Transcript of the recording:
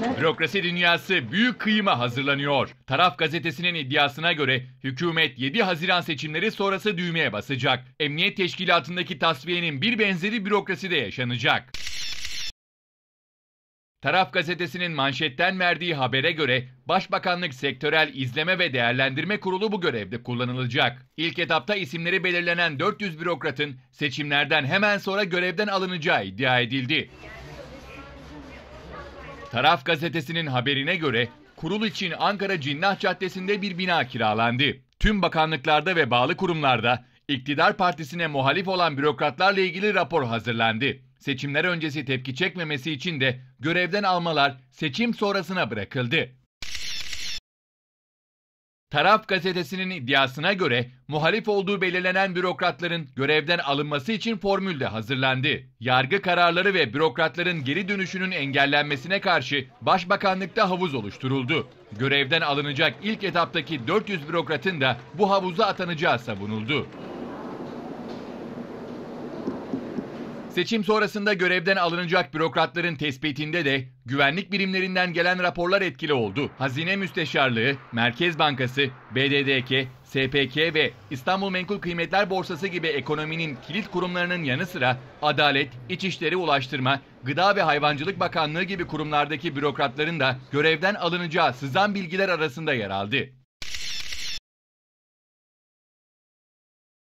Bürokrasi dünyası büyük kıyıma hazırlanıyor. Taraf gazetesinin iddiasına göre hükümet 7 Haziran seçimleri sonrası düğmeye basacak. Emniyet teşkilatındaki tasfiyenin bir benzeri bürokraside yaşanacak. Taraf gazetesinin manşetten verdiği habere göre Başbakanlık Sektörel İzleme ve Değerlendirme Kurulu bu görevde kullanılacak. İlk etapta isimleri belirlenen 400 bürokratın seçimlerden hemen sonra görevden alınacağı iddia edildi. Taraf gazetesinin haberine göre kurul için Ankara Cinnah Caddesi'nde bir bina kiralandı. Tüm bakanlıklarda ve bağlı kurumlarda iktidar partisine muhalif olan bürokratlarla ilgili rapor hazırlandı. Seçimler öncesi tepki çekmemesi için de görevden almalar seçim sonrasına bırakıldı. Taraf gazetesinin iddiasına göre muhalif olduğu belirlenen bürokratların görevden alınması için formül de hazırlandı. Yargı kararları ve bürokratların geri dönüşünün engellenmesine karşı Başbakanlıkta havuz oluşturuldu. Görevden alınacak ilk etaptaki 400 bürokratın da bu havuza atanacağı savunuldu. Seçim sonrasında görevden alınacak bürokratların tespitinde de güvenlik birimlerinden gelen raporlar etkili oldu. Hazine Müsteşarlığı, Merkez Bankası, BDDK, SPK ve İstanbul Menkul Kıymetler Borsası gibi ekonominin kilit kurumlarının yanı sıra Adalet, İçişleri Ulaştırma, Gıda ve Hayvancılık Bakanlığı gibi kurumlardaki bürokratların da görevden alınacağı sızan bilgiler arasında yer aldı.